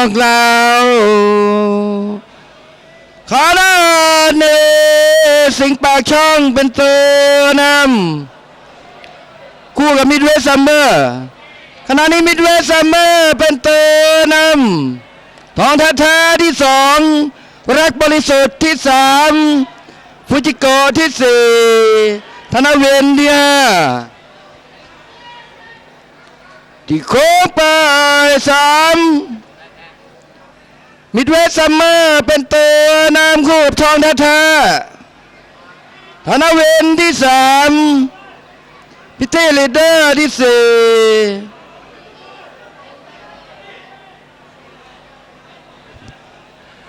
อกแล้วขอนาเนสิงปากช่องเป็นตัวนำคู่กับมิดเวสซัมเมอร์ขณะนี้มิดเวสซัมเมอร์เป็นตัวนำทองแท้ๆที่สองรักบริสุทธิ์ที่สามฟูจิโกะที่สี่ธนเวนที่ห้าที่โค้งไปสาม มิดเวสซัมเมอร์เป็นตัวนำคู่กับทองแท้ๆธนเวนที่สามพิเทลีเดอร์ที่สี่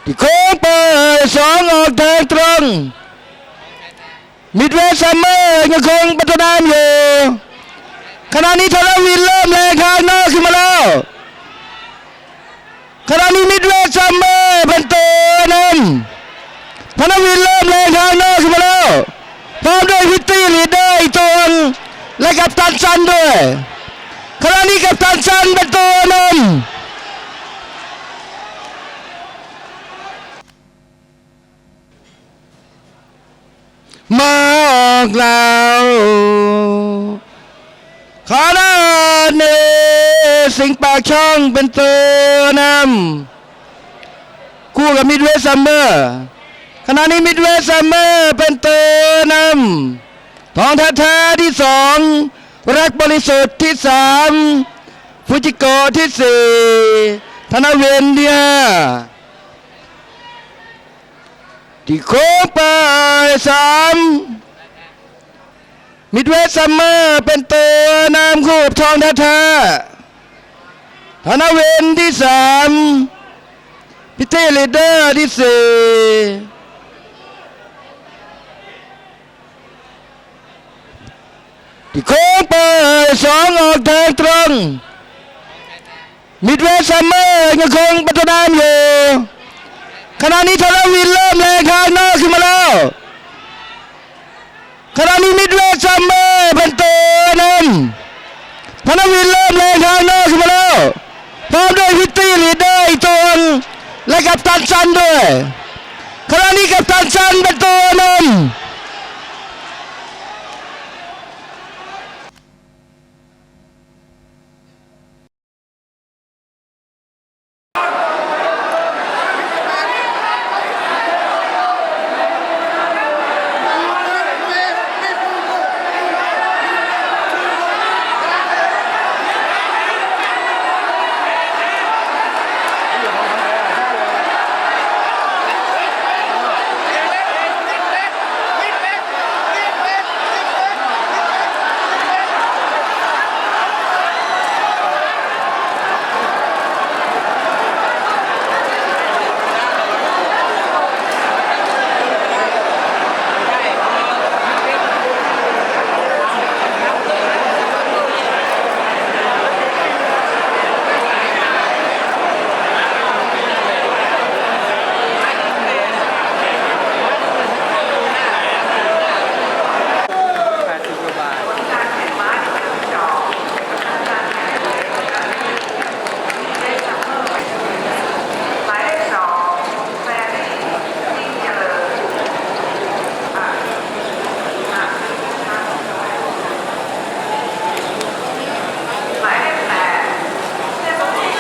ที่โค้งไปสองออกทางตรงมิดเวสซัมเมอร์ยังคงปัตนามอยู่ขณะนี้ทารวินเริ่มแรงข้างนอกขึ้นมาแล้ว ขณะนี้มิดเวสซัมเมอร์เป็นตัวนำธนวินเริ่มแรงข้างนอกขึ้นมาแล้วพร้อมด้วยพิตตี้ลีดเดอร์อีกตัวนึงและกับตันซันด้วยขณะนี้กับตันซันเป็นตัวนำมาออกแล้วขอนาเน สิงห์ปากช่องเป็นตัวนำคู่กับมิดเวสซัมเมอร์ขณะนี้มิดเวสซัมเมอร์เป็นตัวนำทองแท้ๆที่สองรักบริสุทธิ์ที่สามฟูจิโกที่สี่ธนเวนที่ห้าที่โค้งไปสามมิดเวสซัมเมอร์เป็นตัวนำคู่กับทองแท้ๆ ธนเวนที่สามพิเทเลเดอร์ที่สี่ที่โค้งไปสองออกทางตรงมิดเวสซัมเมอร์ยังคงปัตนามอยู่ขณะนี้ทารวินเริ่มแรงข้างนอกขึ้นมาแล้วขณะนี้มิดเวสซัมเมอร์เป็นตัวนำธนวินเริ่มแรงข้างนอกขึ้นมา พร้อมด้วยวิตตี้ลีดเดอร์อีกตัวนึงและกับตันซันด้วยขณะนี้กับตันซันเป็นตัวนำ